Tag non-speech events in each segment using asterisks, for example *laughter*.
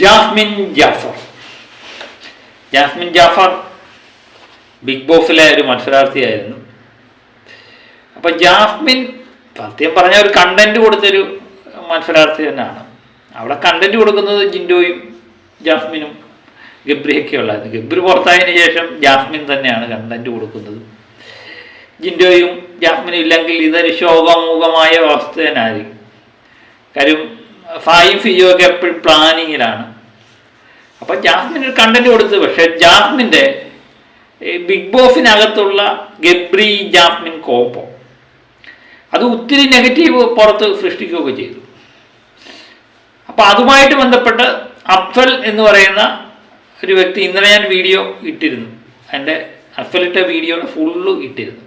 Jasmine Jafar Jasmin Jafar big ബോസിലെ ഒരു മത്സരാർത്ഥിയായിരുന്നു. അപ്പോൾ ജാസ്മിൻ സത്യം പറഞ്ഞ ഒരു കണ്ടന്റ് കൊടുത്തൊരു മത്സരാർത്ഥി തന്നെയാണ്. അവിടെ കണ്ടന്റ് കൊടുക്കുന്നത് ജിൻഡോയും ജാസ്മിനും ഗബ്രിയൊക്കെ ഉള്ളായിരുന്നു. ഗബ്രി പുറത്തായതിന് ശേഷം ജാസ്മിൻ തന്നെയാണ് കണ്ടന്റ് കൊടുക്കുന്നത്. ജിൻഡോയും ജാസ്മിനും ഇല്ലെങ്കിൽ ഇതൊരു ശോകമൂകമായ അവസ്ഥ തന്നെയായിരിക്കും. കാര്യം ഫായും ഫിജോ ഒക്കെ എപ്പോഴും പ്ലാനിങ്ങിലാണ് അപ്പം ജാസ്മിൻ ഒരു കണ്ടന്റ് കൊടുത്തത് പക്ഷേ ജാസ്മിന്റെ ബിഗ് ബോസിനകത്തുള്ള ഗബ്രി ജാസ്മിൻ കോപ്പോ അത് ഒത്തിരി നെഗറ്റീവ് പുറത്ത് സൃഷ്ടിക്കുകയൊക്കെ ചെയ്തു. അപ്പം അതുമായിട്ട് ബന്ധപ്പെട്ട് അഫൽ എന്ന് പറയുന്ന ഒരു വ്യക്തി ഇന്നലെ ഞാൻ വീഡിയോ ഇട്ടിരുന്നു. എന്റെ അഫലിട്ട വീഡിയോയുടെ ഫുള്ള് ഇട്ടിരുന്നു.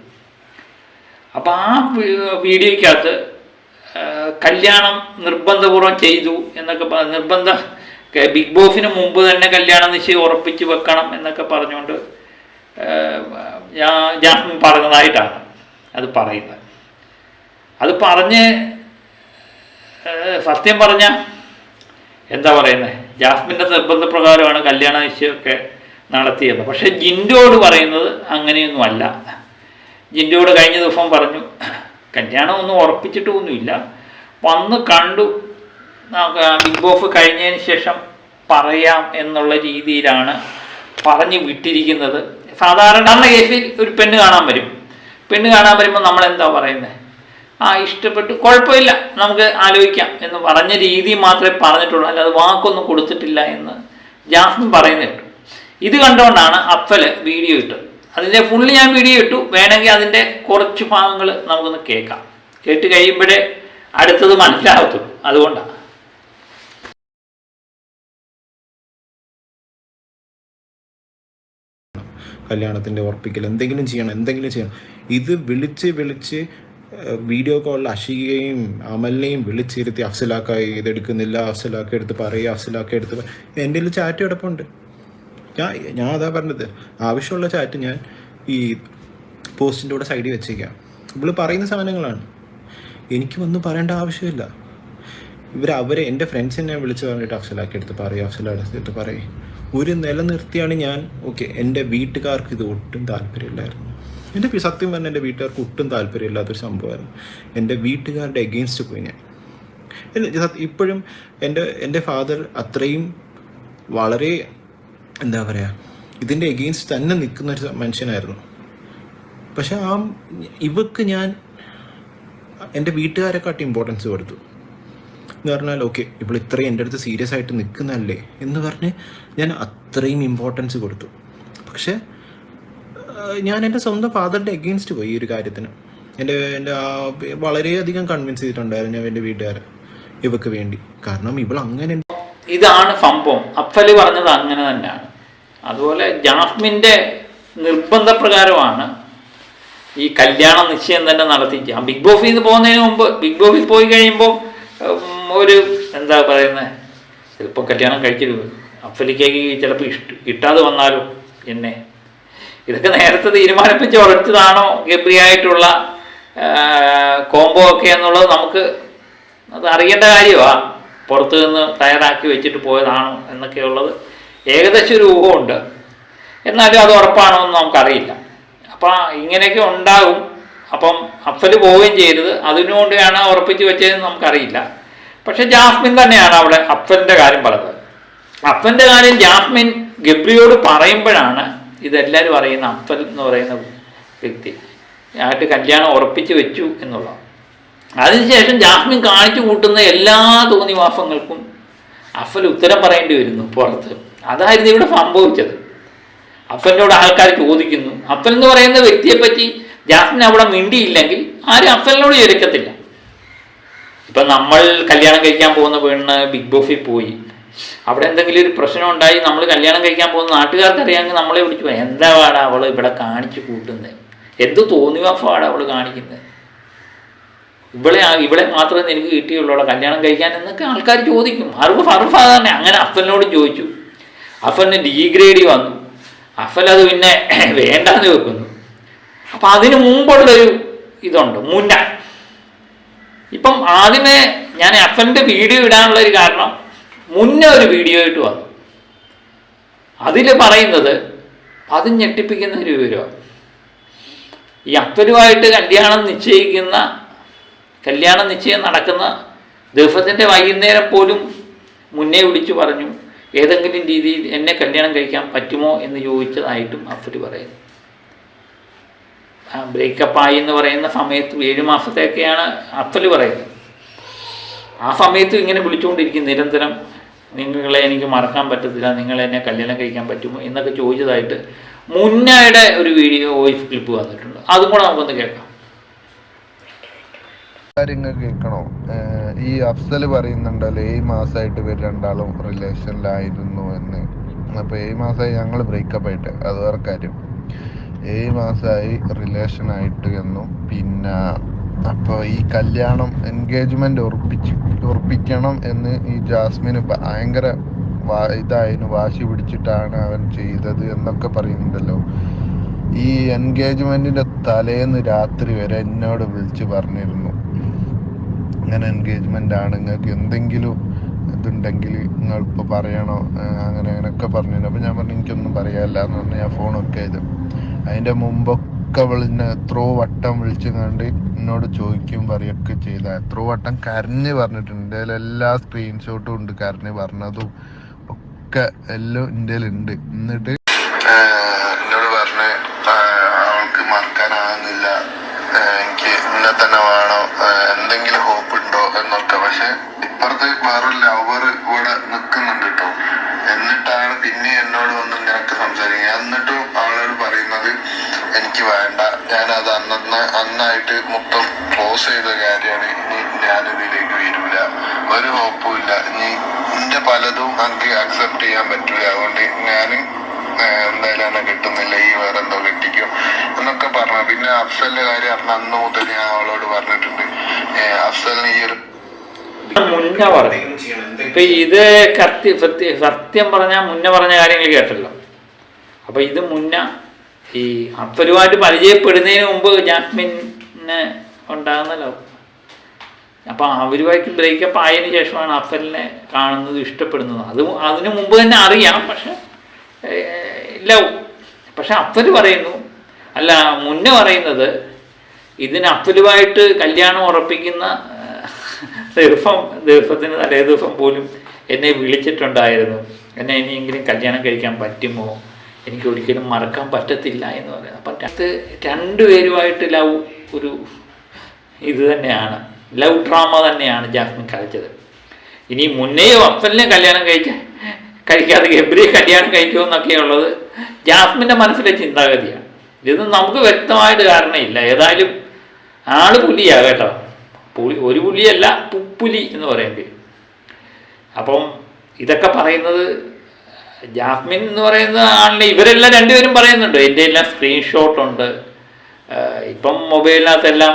അപ്പോൾ ആ വീഡിയോയ്ക്കകത്ത് കല്യാണം നിർബന്ധപൂർവം ചെയ്തു എന്നൊക്കെ നിർബന്ധ ബിഗ് ബോസിന് മുമ്പ് തന്നെ കല്യാണം നിശ്ചയം ഉറപ്പിച്ച് വെക്കണം എന്നൊക്കെ പറഞ്ഞുകൊണ്ട് ഞാൻ പറഞ്ഞതായിട്ടാണ് അത് പറയുന്നത്. അത് പറഞ്ഞ് സത്യം പറഞ്ഞ എന്താ പറയുന്നത് ജാസ്മിന്റെ നിർബന്ധപ്രകാരമാണ് കല്യാണ നിശ്ചയമൊക്കെ നടത്തിയത്. പക്ഷേ ജിൻഡോട് പറയുന്നത് അങ്ങനെയൊന്നുമല്ല. ജിൻഡോട് കഴിഞ്ഞ ദിവസം പറഞ്ഞു കല്യാണം ഒന്നും ഉറപ്പിച്ചിട്ടൊന്നുമില്ല. വന്ന് കണ്ടു. ബിഗ് ബോസ് കഴിഞ്ഞതിന് ശേഷം പറയാം എന്നുള്ള രീതിയിലാണ് പറഞ്ഞു വിട്ടിരിക്കുന്നത്. സാധാരണ കേസിൽ ഒരു പെണ്ണ് കാണാൻ വരും. പെണ്ണ് കാണാൻ വരുമ്പോൾ നമ്മൾ എന്താ പറയുന്നത് ആ ഇഷ്ടപ്പെട്ടു. കുഴപ്പമില്ല. നമുക്ക് ആലോചിക്കാം എന്ന് പറഞ്ഞ രീതി മാത്രമേ പറഞ്ഞിട്ടുള്ളൂ. അല്ലാതെ വാക്കൊന്നും കൊടുത്തിട്ടില്ല എന്ന് ജാസ്മിൻ പറയുന്നത് ഇത് കണ്ടുകൊണ്ടാണ് അഫൽ വീഡിയോ ഇട്ടത്. അതിന്റെ ഫുള്ള് ഞാൻ വീഡിയോ ഇട്ടു. വേണമെങ്കിൽ അതിന്റെ കുറച്ച് ഭാഗങ്ങൾ നമുക്കൊന്ന് കേൾക്കാം. കേട്ട് കഴിയുമ്പോഴേ അടുത്തത് മനസ്സിലാകത്തുള്ളൂ അതുകൊണ്ടാണ് കല്യാണത്തിന്റെ ഉറപ്പിക്കൽ. എന്തെങ്കിലും ചെയ്യണം എന്തെങ്കിലും ചെയ്യണം. ഇത് വിളിച്ച് വിളിച്ച് വീഡിയോ കോളിൽ അഷികയും അമലിനെയും വിളിച്ചിരുത്തി അഫ്സലാക്കായി ഇതെടുക്കുന്നില്ല അഫ്സലാക്കി എടുത്ത് പറയുക അഫ്സലാക്കി എടുത്ത് എന്റെ ചാറ്റ് കിടപ്പുണ്ട്. ഞാൻ ഞാൻ അതാ പറഞ്ഞത്. ആവശ്യമുള്ള ചാറ്റ് ഞാൻ ഈ പോസ്റ്റിന്റെ കൂടെ സൈഡിൽ വെച്ചേക്കാം. ഇവൾ പറയുന്ന സാധനങ്ങളാണ്. എനിക്കൊന്നും പറയേണ്ട ആവശ്യമില്ല. ഇവർ അവരെ എന്റെ ഫ്രണ്ട്സിനെ വിളിച്ച് പറഞ്ഞിട്ട് അഫ്സലാക്കി എടുത്ത് പറയും. അഫ്സലാക്കി എടുത്ത് പറയും. ഒരു നിലനിർത്തിയാണ് ഞാൻ. ഓക്കെ എന്റെ വീട്ടുകാർക്ക് ഇത് ഒട്ടും താല്പര്യമില്ലായിരുന്നു. എന്റെ സത്യം പറഞ്ഞാൽ എന്റെ വീട്ടുകാർക്ക് ഒട്ടും താല്പര്യമില്ലാത്തൊരു സംഭവമായിരുന്നു. എന്റെ വീട്ടുകാരുടെ എഗെയിൻസ്റ്റ് പോയി ഞാൻ. ഇപ്പോഴും എന്റെ എന്റെ ഫാദർ അത്രയും വളരെ എന്താ പറയുക ഇതിന്റെ എഗെയിൻസ്റ്റ് തന്നെ നിൽക്കുന്ന ഒരു മനുഷ്യനായിരുന്നു. പക്ഷെ ആ ഇവക്ക് ഞാൻ എന്റെ വീട്ടുകാരെക്കാട്ടി ഇമ്പോർട്ടൻസ് കൊടുത്തു. എന്ന് പറഞ്ഞാൽ ഓക്കെ ഇപ്പോൾ ഇത്രയും എന്റെ അടുത്ത് സീരിയസ് ആയിട്ട് നിൽക്കുന്നതല്ലേ എന്ന് പറഞ്ഞ് ഞാൻ അത്രയും ഇമ്പോർട്ടൻസ് കൊടുത്തു. പക്ഷേ ഞാൻ എന്റെ സ്വന്തം ഫാദറിന്റെ എഗെയിൻസ്റ്റ് പോയി ഈ ഒരു കാര്യത്തിന്. എന്റെ എന്റെ വളരെയധികം കൺവിൻസ് ചെയ്തിട്ടുണ്ടായിരുന്നു ഞാൻ എന്റെ വീട്ടുകാരെ ഇവക്ക് വേണ്ടി. കാരണം ഇവൾ അങ്ങനെ ഇതാണ് സംഭവം. അഫലി പറഞ്ഞത് അങ്ങനെ തന്നെയാണ്. അതുപോലെ ജാസ്മിന്റെ നിർബന്ധപ്രകാരമാണ് ഈ കല്യാണ നിശ്ചയം തന്നെ നടത്തിക്കുക. ആ ബിഗ് ബോസിൽ നിന്ന് പോകുന്നതിന് മുമ്പ് ബിഗ് ബോസിൽ പോയി കഴിയുമ്പോൾ ഒരു എന്താ പറയുന്നത് ചിലപ്പോൾ കല്യാണം കഴിച്ചിരുന്നു അഫലിക്കേക്ക് ചിലപ്പോൾ ഇഷ്ട കിട്ടാതെ വന്നാലോ എന്നെ. ഇതൊക്കെ നേരത്തെ തീരുമാനിപ്പിച്ച് ഉറച്ചതാണോ ഗബ്രിയായിട്ടുള്ള കോംബോ ഒക്കെ എന്നുള്ളത് നമുക്ക് അത് അറിയേണ്ട കാര്യമാണ് പുറത്ത് നിന്ന് തയ്യാറാക്കി വെച്ചിട്ട് പോയതാണോ എന്നൊക്കെയുള്ളത് ഏകദേശം ഒരു ഊഹമുണ്ട്. എന്നാലും അത് ഉറപ്പാണോ എന്ന് നമുക്കറിയില്ല. അപ്പം ഇങ്ങനെയൊക്കെ ഉണ്ടാകും. അപ്പം അഫൽ പോവുകയും ചെയ്തത് അതിനുകൊണ്ടാണ് ഉറപ്പിച്ച് വെച്ചതെന്ന് നമുക്കറിയില്ല. പക്ഷേ ജാസ്മിൻ തന്നെയാണ് അവിടെ അഫലിന്റെ കാര്യം പറഞ്ഞത്. അഫലിന്റെ കാര്യം ജാസ്മിൻ ഗബ്രിയോട് പറയുമ്പോഴാണ് ഇതെല്ലാവരും അറിയുന്ന അഫൽ എന്ന് പറയുന്ന വ്യക്തി. ആയിട്ട് കല്യാണം ഉറപ്പിച്ച് വെച്ചു എന്നുള്ളത്. അതിനുശേഷം ജാസ്മിൻ കാണിച്ചു കൂട്ടുന്ന എല്ലാ തോന്നിവാസങ്ങൾക്കും അഫൽ ഉത്തരം പറയേണ്ടി വരുന്നു പുറത്ത്. അതായിരുന്നു ഇവിടെ സംഭവിച്ചത്. അഫലിനോട് ആൾക്കാർ ചോദിക്കുന്നു. അഫൽ എന്ന് പറയുന്ന വ്യക്തിയെപ്പറ്റി ജാസ്മിൻ അവിടെ മിണ്ടിയില്ലെങ്കിൽ ആരും അഫലിനോട് ചോദിക്കത്തില്ല. ഇപ്പം നമ്മൾ കല്യാണം കഴിക്കാൻ പോകുന്ന പെണ്ണ് ബിഗ് ബോസിൽ പോയി. അവിടെ എന്തെങ്കിലും ഒരു പ്രശ്നം ഉണ്ടായി നമ്മൾ കല്യാണം കഴിക്കാൻ പോകുന്ന നാട്ടുകാർക്ക് അറിയാമെങ്കിൽ നമ്മളെ വിളിച്ചു എന്താ പാടാ അവൾ ഇവിടെ കാണിച്ചു കൂട്ടുന്നത് എന്ത് തോന്നിവാഫാണ് അവൾ കാണിക്കുന്നത്? ഇവിടെ ഇവിടെ മാത്രമേ എനിക്ക് കിട്ടിയുള്ളൂ കല്യാണം കഴിക്കാൻ എന്നൊക്കെ ആൾക്കാർ ചോദിക്കും. അറിവ് ഫർഫ തന്നെ. അങ്ങനെ അഫലിനോട് ചോദിച്ചു. അഫലിന് ഡീഗ്രേഡി വന്നു. അഫൽ അത് പിന്നെ *clears throat* വേണ്ടെന്ന് വെക്കുന്നു. അപ്പം അതിന് മുമ്പുള്ളൊരു ഇതുണ്ട്. മുന്ന ഇപ്പം ആദ്യമേ ഞാൻ അഫലിന്റെ വീഡിയോ ഇടാനുള്ള ഒരു കാരണം മുന്നേ ഒരു വീഡിയോ ആയിട്ട് വന്നു. അതിൽ പറയുന്നത് അത് ഞെട്ടിപ്പിക്കുന്ന ഒരു വിവരമാണ് ഈ അപ്പലുമായിട്ട് കല്യാണം നിശ്ചയിക്കുന്ന കല്യാണം നിശ്ചയം നടക്കുന്ന ദിവസത്തിന്റെ വൈകുന്നേരം പോലും മുന്നേ വിളിച്ചു പറഞ്ഞു ഏതെങ്കിലും രീതിയിൽ എന്നെ കല്യാണം കഴിക്കാൻ പറ്റുമോ എന്ന് ചോദിച്ചതായിട്ടും അഫ്രി പറയുന്നു. ബ്രേക്കപ്പായി എന്ന് പറയുന്ന സമയത്ത് ഏഴു മാസത്തേക്കെയാണ് അഫ്സൽ പറയുന്നത്. ആ സമയത്ത് ഇങ്ങനെ വിളിച്ചുകൊണ്ടിരിക്കും നിരന്തരം നിങ്ങളെ എനിക്ക് മറക്കാൻ പറ്റത്തില്ല നിങ്ങൾ എന്നെ കല്യാണം കഴിക്കാൻ പറ്റുമോ? എന്നൊക്കെ ചോദിച്ചതായിട്ട് മുന്നയുടെ ഒരു വീഡിയോ വോയിസ് ക്ലിപ്പ് വന്നിട്ടുണ്ട്. അതും കൂടെ നമുക്കൊന്ന് കേൾക്കാം. കാര്യങ്ങൾ കേൾക്കണോ? ഈ അഫ്സൽ പറയുന്നുണ്ടല്ലോ ഏഴ് മാസമായിട്ട് ഇവർ രണ്ടാളും റിലേഷനിലായിരുന്നു എന്ന്. അപ്പൊ ഏഴ് മാസമായി ഞങ്ങൾ ബ്രേക്കപ്പ് ആയിട്ട് അത് വേറെ കാര്യം. ഏഴ് മാസമായി റിലേഷൻ ആയിട്ട് എന്നും പിന്നെ അപ്പോൾ ഈ കല്യാണം എൻഗേജ്മെന്റ് ഉറപ്പിച്ചു ഉറപ്പിക്കണം എന്ന് ഈ ജാസ്മിന് ഭയങ്കര ഇതായിരുന്നു വാശി പിടിച്ചിട്ടാണ് അവൻ ചെയ്തത് എന്നൊക്കെ പറയുന്നുണ്ടല്ലോ. ഈ എൻഗേജ്മെന്റിന്റെ തലേന്ന് രാത്രി വരെ എന്നോട് വിളിച്ച് പറഞ്ഞിരുന്നു. അങ്ങനെ എൻഗേജ്മെന്റ് ആണ്. നിങ്ങൾക്ക് എന്തെങ്കിലും ഇതുണ്ടെങ്കിൽ നിങ്ങൾ ഇപ്പൊ പറയണോ? അങ്ങനെ അങ്ങനെയൊക്കെ പറഞ്ഞു അപ്പൊ ഞാൻ പറഞ്ഞു എനിക്കൊന്നും പറയാനില്ല എന്ന് പറഞ്ഞ് ഞാൻ ഫോണൊക്കെ ചെയ്തു. അതിന്റെ മുമ്പൊക്കെ വിളിഞ്ഞ എത്രയോ വട്ടം വിളിച്ചു കണ്ട് എന്നോട് ചോദിക്കും പറയൊക്കെ ചെയ്ത. എത്രയോ വട്ടം കരഞ്ഞ് പറഞ്ഞിട്ടുണ്ട്. എല്ലാ സ്ക്രീൻഷോട്ടും ഉണ്ട് കരഞ്ഞ് പറഞ്ഞതും. ഒക്കെ എല്ലാം എന്റെ ഉണ്ട് എന്നിട്ട് എന്നോട് പറഞ്ഞ് അവൾക്ക് മറക്കാനാകുന്നില്ല. എനിക്ക് ഇന്നെ തന്നെ എന്തെങ്കിലും പക്ഷെ ഇപ്പുറത്ത് വേറൊരു ലവർ ഇവിടെ നിൽക്കുന്നുണ്ട് കേട്ടോ എന്നിട്ടാണ് പിന്നെ എന്നോട് വന്ന് നിനക്ക് സംസാരിക്കുക എന്നിട്ടും ആളോട് പറയുന്നത് എനിക്ക് വേണ്ട. ഞാനത് അന്നന്ന് അന്നായിട്ട് മൊത്തം ക്ലോസ് ചെയ്ത കാര്യമാണ്. ഇനി ഞാനിതിലേക്ക് വരില്ല ഒരു ഹോപ്പും ഇല്ല. ഇനി എന്റെ പലതും എനിക്ക് അക്സെപ്റ്റ് ചെയ്യാൻ പറ്റൂല. അതുകൊണ്ട് ഞാൻ എന്തായാലും എന്നെ കിട്ടുന്നില്ല. ഈ വേറെ എന്തോ കെട്ടിക്കും എന്നൊക്കെ പറഞ്ഞു. പിന്നെ അഫ്സലിന്റെ കാര്യം പറഞ്ഞ അന്ന് മുതൽ ഞാൻ അവളോട് പറഞ്ഞിട്ടുണ്ട്. അഫ്സലിന് ഈ ഒരു പറഞ്ഞു ഇപ്പൊ ഇത് കത്തി സത്യ പറഞ്ഞാൽ മുന്നേ പറഞ്ഞ കാര്യങ്ങൾ കേട്ടല്ലോ. അപ്പൊ ഇത് മുന്ന ഈ അത്തരുമായിട്ട് പരിചയപ്പെടുന്നതിന് മുമ്പ് ജാസ്മിന് ഉണ്ടാകുന്ന ലവ് അപ്പൊ അവരുമായിട്ട് ബ്രേക്കപ്പ് ആയതിനു ശേഷമാണ് അഫലിനെ കാണുന്നത് ഇഷ്ടപ്പെടുന്നത്. അത് അതിനു മുമ്പ് തന്നെ അറിയാം പക്ഷെ ലവ് പക്ഷെ അഫൽ പറയുന്നു അല്ല മുന്നേ പറയുന്നത് ഇതിന് അഫലുമായിട്ട് കല്യാണം ഉറപ്പിക്കുന്ന ദിവസം ദിവസത്തിന് തലേ ദിവസം പോലും എന്നെ വിളിച്ചിട്ടുണ്ടായിരുന്നു. എന്നെ ഇനിയെങ്കിലും കല്യാണം കഴിക്കാൻ പറ്റുമോ? എനിക്ക് ഒരിക്കലും മറക്കാൻ പറ്റത്തില്ല എന്ന് പറയുന്നത് അപ്പം രണ്ട് രണ്ടുപേരുമായിട്ട് ലവ് ഒരു ഇത് തന്നെയാണ്. ലവ് ഡ്രാമ തന്നെയാണ് ജാസ്മിൻ കളിച്ചത്. ഇനി മുന്നേയോ അപ്പലിനെ കല്യാണം കഴിക്കാൻ കഴിക്കാതെ ഗബ്രിയെ കല്യാണം കഴിക്കുമെന്നൊക്കെയുള്ളത് ജാസ്മിന്റെ മനസ്സിലെ ചിന്താഗതിയാണ്. ഇത് നമുക്ക് വ്യക്തമായിട്ട് കാരണമില്ല ഏതായാലും ആൾ പുലിയാ കേട്ടോ. പുലി ഒരു പുലിയല്ല പുപ്പുലി എന്ന് പറയാൻ അപ്പം ഇതൊക്കെ പറയുന്നത് ജാസ്മിൻ എന്ന് പറയുന്ന ആളിനെ ഇവരെല്ലാം രണ്ടുപേരും പറയുന്നുണ്ട്. എന്റെ എല്ലാം സ്ക്രീൻഷോട്ടുണ്ട് ഇപ്പം മൊബൈലിനകത്തെല്ലാം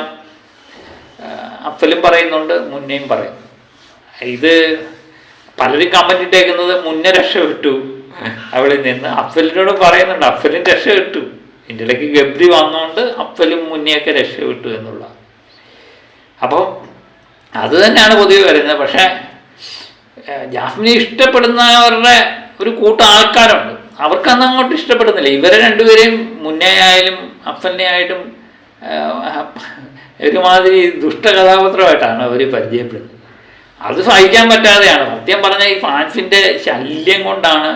അഫലും പറയുന്നുണ്ട് മുന്നേയും പറയും. ഇത് പലരും കമന്റ് ഇട്ടേക്കുന്നത് മുന്നേ രക്ഷപ്പെട്ടു അവിടെ നിന്ന് അഫലിനോട് പറയുന്നുണ്ട് അഫലും രക്ഷപ്പെട്ടു ഇതിന്റെ ഇടയ്ക്ക് ഗബ്രി വന്നുകൊണ്ട് അഫലും മുന്നെയൊക്കെ രക്ഷപ്പെട്ടു എന്നുള്ള. അപ്പം അത് തന്നെയാണ് പൊതുവെ വരുന്നത്. പക്ഷേ ജാസ്മിനെ ഇഷ്ടപ്പെടുന്നവരുടെ ഒരു കൂട്ടം ആൾക്കാരുണ്ട്. അവർക്കന്ന് അങ്ങോട്ട് ഇഷ്ടപ്പെടുന്നില്ല. ഇവരെ രണ്ടുപേരെയും മുന്നേ ആയാലും അഫലിനെ ആയിട്ടും ഒരുമാതിരി ദുഷ്ടകഥാപാത്രമായിട്ടാണ് അവർ പരിചയപ്പെടുന്നത്. അത് സഹിക്കാൻ പറ്റാതെയാണ്. സത്യം പറഞ്ഞാൽ ഈ ഫാൻസിന്റെ ശല്യം കൊണ്ടാണ്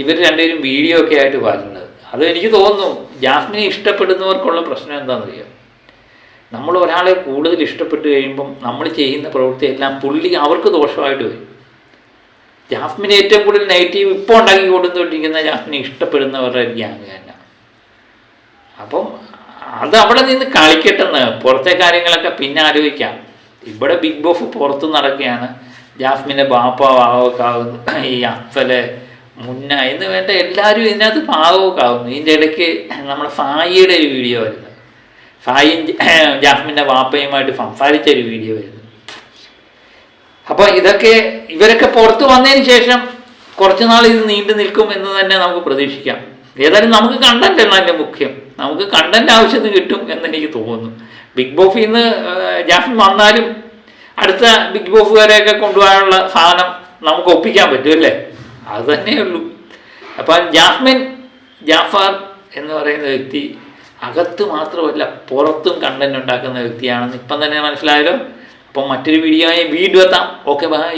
ഇവർ രണ്ടുപേരും വീഡിയോ ഒക്കെ ആയിട്ട് വരുന്നത്. അത് എനിക്ക് തോന്നുന്നു ജാസ്മിനെ ഇഷ്ടപ്പെടുന്നവർക്കുള്ള പ്രശ്നം എന്താണെന്നറിയാം? നമ്മൾ ഒരാളെ കൂടുതൽ ഇഷ്ടപ്പെട്ട് കഴിയുമ്പം നമ്മൾ ചെയ്യുന്ന പ്രവൃത്തിയെല്ലാം പുള്ളി അവർക്ക് ദോഷമായിട്ട് വരും. ജാസ്മിന് ഏറ്റവും കൂടുതൽ നെഗറ്റീവ് ഇപ്പോൾ ഉണ്ടാക്കി കൊടുത്തുകൊണ്ടിരിക്കുന്ന ജാസ്മിനെ ഇഷ്ടപ്പെടുന്നവരുടെ ഗ്യാങ് തന്നെ. അപ്പം അത് അവിടെ നിന്ന് കളിക്കട്ടെന്ന് പുറത്തെ കാര്യങ്ങളൊക്കെ പിന്നെ ആലോചിക്കാം. ഇവിടെ ബിഗ് ബോസ് പുറത്ത് നടക്കുകയാണ്. ജാസ്മിന്റെ ബാപ്പ പാവമൊക്കെ ആകുന്നു ഈ അഫൽ മുന്ന എന്ന് വേണ്ട എല്ലാവരും ഇതിനകത്ത് പാവമൊക്കെ ആകുന്നു ഇതിന്റെ ഇടയ്ക്ക് നമ്മുടെ സായിയുടെ ഒരു വീഡിയോ വരുന്നത് സായിയും *clears throat* ജാസ്മിന്റെ വാപ്പയുമായിട്ട് സംസാരിച്ച ഒരു വീഡിയോ വരുന്നു അപ്പോൾ ഇതൊക്കെ ഇവരൊക്കെ പുറത്ത് വന്നതിന് ശേഷം കുറച്ച് നാൾ ഇത് നീണ്ടു നിൽക്കും എന്ന് തന്നെ നമുക്ക് പ്രതീക്ഷിക്കാം. ഏതായാലും നമുക്ക് കണ്ടന്റ് ആണ് അതിന്റെ മുഖ്യം. നമുക്ക് കണ്ടന്റ് ആവശ്യത്തിന് കിട്ടും എന്ന് എനിക്ക് തോന്നുന്നു. ബിഗ് ബോഫിൽ നിന്ന് ജാസ്മിൻ വന്നാലും അടുത്ത ബിഗ് ബോസ് വരെയൊക്കെ കൊണ്ടുപോകാനുള്ള സാധനം നമുക്ക് ഒപ്പിക്കാൻ പറ്റും അല്ലേ? അത് തന്നെയുള്ളൂ അപ്പം ജാസ്മിൻ ജാഫർ എന്ന് പറയുന്ന വ്യക്തി അകത്ത് മാത്രമല്ല പുറത്തും കണ്ടന്റ് ഉണ്ടാക്കുന്ന വ്യക്തിയാണെന്ന് ഇപ്പം തന്നെ മനസ്സിലായല്ലോ. അപ്പം മറ്റൊരു വീഡിയോ ആയി വീണ്ടും എത്താം. Okay bye